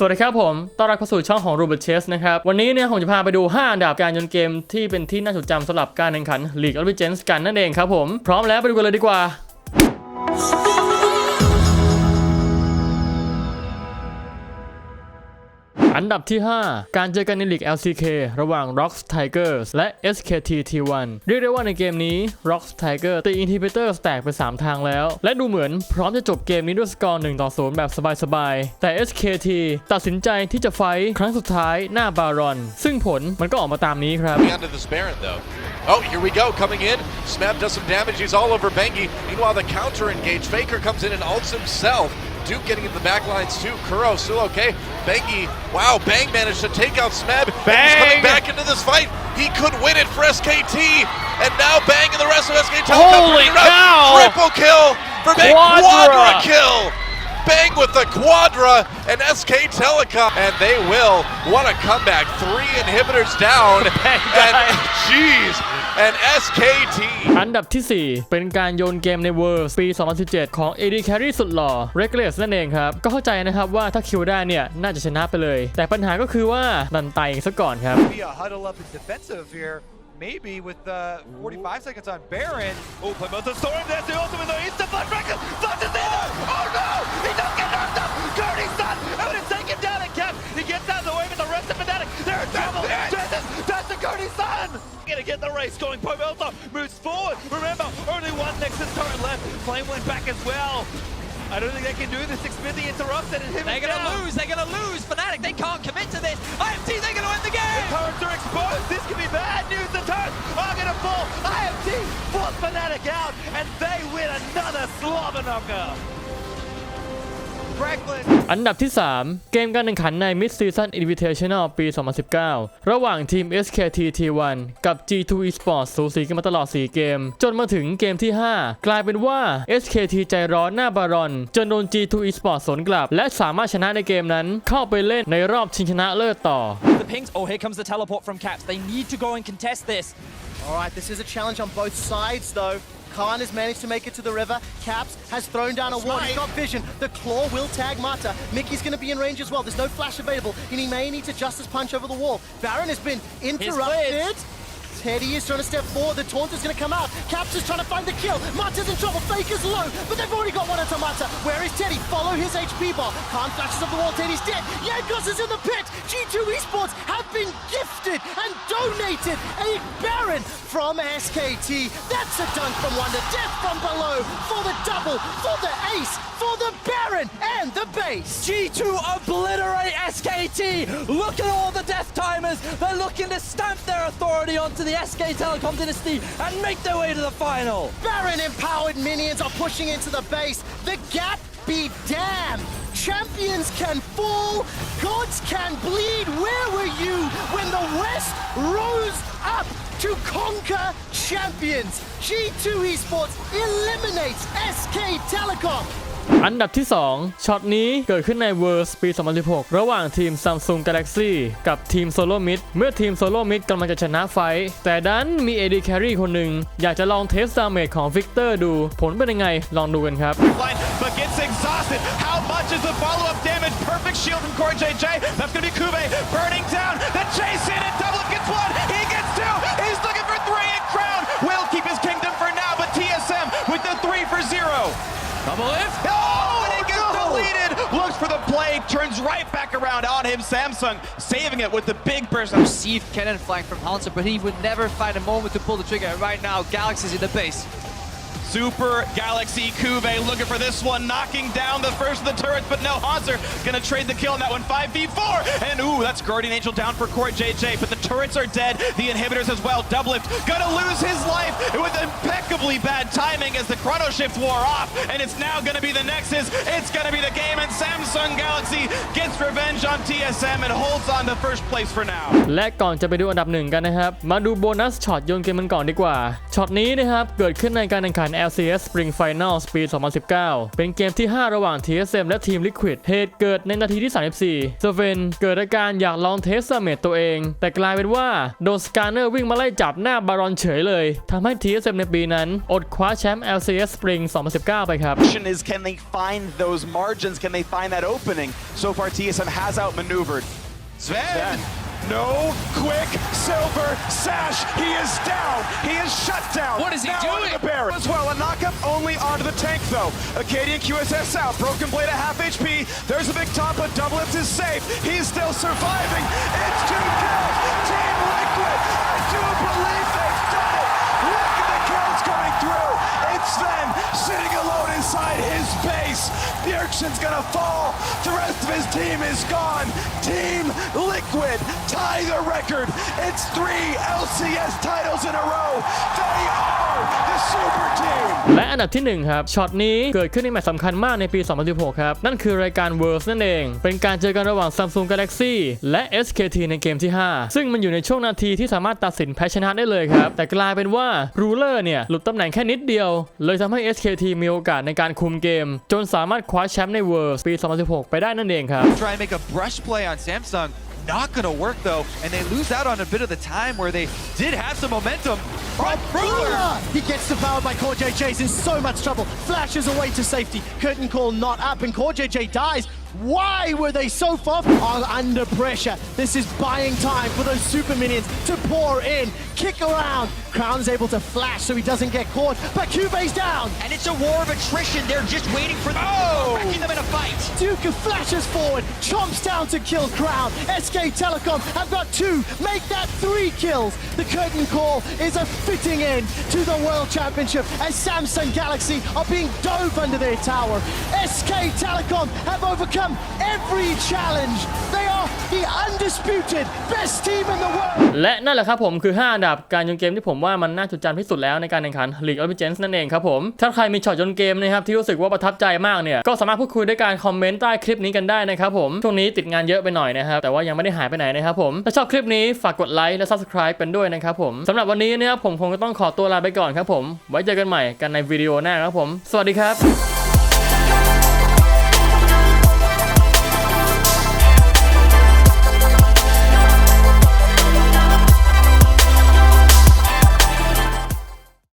สวัสดีครับผม ต้อนรับเข้าสู่ช่องของ Robert Chess นะครับ วันนี้เนี่ยผมจะพาไปดู 5 อันดับการยนเกมที่เป็นที่น่าจดจำสำหรับการแข่งขัน League of Legends กันนั่นเองครับผม พร้อมแล้วไปดูกันเลยดีกว่า อันดับที่ 5 การเจอกันในลีก LCK ระหว่าง Rocks Tigers และ SKT T1 เรียกได้ว่าในเกมนี้ Rocks Tigers ตี Inhibitor แตกไป 3 ทางแล้ว และดูเหมือนพร้อมจะจบเกมนี้ด้วยสกอร์1ต่อ0แบบสบายๆ แต่ SKT ตัดสินใจที่จะไฟครั้งสุดท้ายหน้าบารอน ซึ่งผลมันก็ออกมาตามนี้ครับ Oh, here we go, coming in. Smab does some damage. He's all over Bengi. Meanwhile, the counter engage. Faker comes in and ults himself. Duke getting in the back lines too. Kuro still okay. Bengi, wow, Bang managed to take out Smeb. And He's coming back into this fight. He could win it for SKT. And now Bang and the rest of SKT. Holy cow! Triple kill for Bang. Quadra! Quadra kill. Bang with the Quadra and SK Telecom. And they will. What a comeback. Three inhibitors down. Bang and jeez. And SKT. อันดับที่ 4 เป็นการโยนเกมใน Worlds ปี 2017 ของ AD Carry สุดหล่อ Reckless นั่นเองครับ ก็เข้าใจนะครับว่าถ้าคิวได้เนี่ย น่าจะชนะไปเลย แต่ปัญหาก็คือว่าดันไตเองซะก่อนครับ be a huddle up and defensive here. Maybe with uh, 45 seconds on Baron. Oh, Plymouth the storm. That's the ultimate. though. Insta flood record. Flood is in there. Oh no! He does get son. Gonna get the race going. Pomelta moves forward. Remember, only one Nexus turret left. Flame went back as well. I don't think they can do this. Xfinity interrupts and it hit They're gonna lose, they're gonna lose. Fnatic, they can't commit to this. IMT, they're gonna win the The game. turrets are exposed. This could be bad news. The turrets are going to fall. IMT force Fnatic out, and they win another slobber. Franklin อันดับที่ 3 เกมการแข่งขันใน Mid Season Invitational ปี 2019 ระหว่างทีม SKT T1 กับ G2 Esports สูสีกันมาตลอด 4 เกม จนมาถึงเกมที่ 5 กลายเป็นว่า SKT ใจร้อนหน้าบารอน จนโดน G2 Esports สวนกลับ และสามารถชนะในเกมนั้น เข้าไปเล่นในรอบชิงชนะเลิศต่อ The pings, oh, here comes the teleport from Caps. They need to go and contest this. All right, this is a challenge on both sides, though. Khan has managed to make it to the river. Caps has thrown down a ward. He's got vision. The claw will tag Mata. Mickey's going to be in range as well. There's no flash available, and he may need to justice punch over the wall. Baron has been interrupted. Teddy is trying to step forward. The taunt is going to come out. Caps is trying to find the kill. Mata's in trouble. Faker's low, but they've already got one into Mata. Where is Teddy? Follow his HP bar. Khan flashes up the wall. Teddy's dead. Yankos is in the pit. G2 Esports have been gifted and donated a Baron from SKT. That's a dunk from Wonder. Death from below for the double, for the ace, for the Baron and the base. G2 obliterate SKT. Look at all the death timers. They're looking to stamp their authority onto the SK Telecom dynasty and make their way to the final. Baron empowered minions are pushing into the base. The gap be damned. Champions can fall, gods can bleed. Where were you when the West rose up to conquer champions? G2 Esports eliminates SK Telecom. อันดับที่ 2ช็อตนี้เกิดขึ้นใน Worlds ปี 2016 ระหว่างทีม Samsung Galaxy กับทีม Solo Mid เมื่อทีม Solo Mid กำลังจะชนะไฟท์แต่ดันมี AD Carry คนหนึ่ง อยากจะลองเทสดาเมจของ Victor ดู ผลเป็นยังไง ลองดูกันครับ line, but gets exhausted. How much is the follow-up damage? Perfect shield from Corey JJ. That's going to be Kube burning down. The chase in and double gets one. He gets two. He's looking for three and Crown will keep his kingdom for now, but TSM with the three for zero. Double lift. Oh, and it gets deleted. Looks for the play, turns right back around on him. Samsung saving it with the big burst. received cannon flank from Hansa, but he would never find a moment to pull the trigger. Right now, Galaxy's in the base. Super Galaxy Kuve looking for this one, knocking down the first of the turrets, but no, Hanser gonna trade the kill on that one, 5v4, and ooh, that's Guardian Angel down for Court JJ, but the turrets are dead, the inhibitors as well, Doublift gonna lose his life with impeccably bad timing as the Chrono Shift wore off, and it's now gonna be the Nexus, it's gonna be the game, and Samsung Galaxy gets revenge on TSM and holds on to first place for now. และก่อนจะไปดูอันดับหนึ่งกันนะครับ มาดูโบนัสช็อตโยนเกมมันก่อนดีกว่า ช็อตนี้นะครับ เกิดขึ้นในการแข่งขัน LCS Spring Finals ปี 2019 เป็นเกมที่ 5 ระหว่าง TSM และทีม Liquid เหตุเกิดในนาทีที่ 34 เซเวนเกิดอาการอยากลองเทสเมตตัวเอง แต่กลายเป็นว่าโดนสการเนอร์วิ่งมาไล่จับหน้าบารอนเฉยเลย ทำให้ TSM ในปีนั้นนั้นอดคว้าแชมป์ LCS Spring 2019 question is can they find those margins can they find that opening so far TSM has outmaneuvered Sven, Sven. No quick silver sash. He is down. He is shut down. What is he now doing? The Baron. As well, a knock up only onto the tank though. Acadian QSS out. Broken Blade at half HP. There's a big top, but Doublelift is safe. He's still surviving. It's two kills. The gonna fall. The rest of his team is gone. Team Liquid tie the record. It's three LCS titles in a row. They are. และอันดับที่ 1 ครับ ช็อตนี้เกิดขึ้นในแมตช์สำคัญมากในปี 2016 ครับ นั่นคือรายการ Worlds นั่นเอง เป็นการเจอกันระหว่าง Samsung Galaxy และ SKT ในเกมที่ 5 ซึ่งมันอยู่ในช่วงนาทีที่สามารถตัดสินแพ้ชนะได้เลยครับ แต่กลายเป็นว่า Ruler เนี่ย หลุดตำแหน่งแค่นิดเดียว เลยทำให้ SKT มีโอกาสในการคุมเกม จนสามารถคว้าแชมป์ใน Worlds ปี 2016 ไปได้นั่นเองครับ Try and make a brush play on Samsung. Not gonna work though, and they lose out on a bit of the time where they did have some momentum. From Ruler! Ruler! He gets devoured by Core JJ's in so much trouble. Flashes away to safety. Curtain call not up, and Core JJ dies. Why were they so far are under pressure? This is buying time for those super minions to pour in, kick around. Crown's able to flash so he doesn't get caught, but Cube's down. And it's a war of attrition. They're just waiting for the Oh! wrecking them in a fight. Duke flashes forward, chomps down to kill Crown. SK Telecom have got two, make that three kills. The curtain call is a fitting end to the World Championship as Samsung Galaxy are being dove under their tower. SK Telecom have overcome every challenge. They the undisputed best team in the world. และนั่นแหละครับผมคือ 5 อันดับการยนเกมที่ผมว่ามันน่าจดจำที่สุดแล้วในการแข่งขัน League of Legends นั่นเองครับผม ถ้าใครมีช็อตยนเกมนะครับที่รู้สึกว่าประทับใจมากเนี่ย ก็สามารถพูดคุยด้วยการคอมเมนต์ใต้คลิปนี้กันได้นะครับผม ช่วงนี้ติดงานเยอะไปหน่อยนะครับ แต่ว่ายังไม่ได้หายไปไหนนะครับผม ถ้าชอบคลิปนี้ฝากกดไลค์และ Subscribe กันด้วยนะครับผมสำหรับวันนี้นะครับผมคงจะต้องขอตัวลาไปก่อนครับผม ไว้เจอกันใหม่กันในวิดีโอหน้าครับผม สวัสดีครับ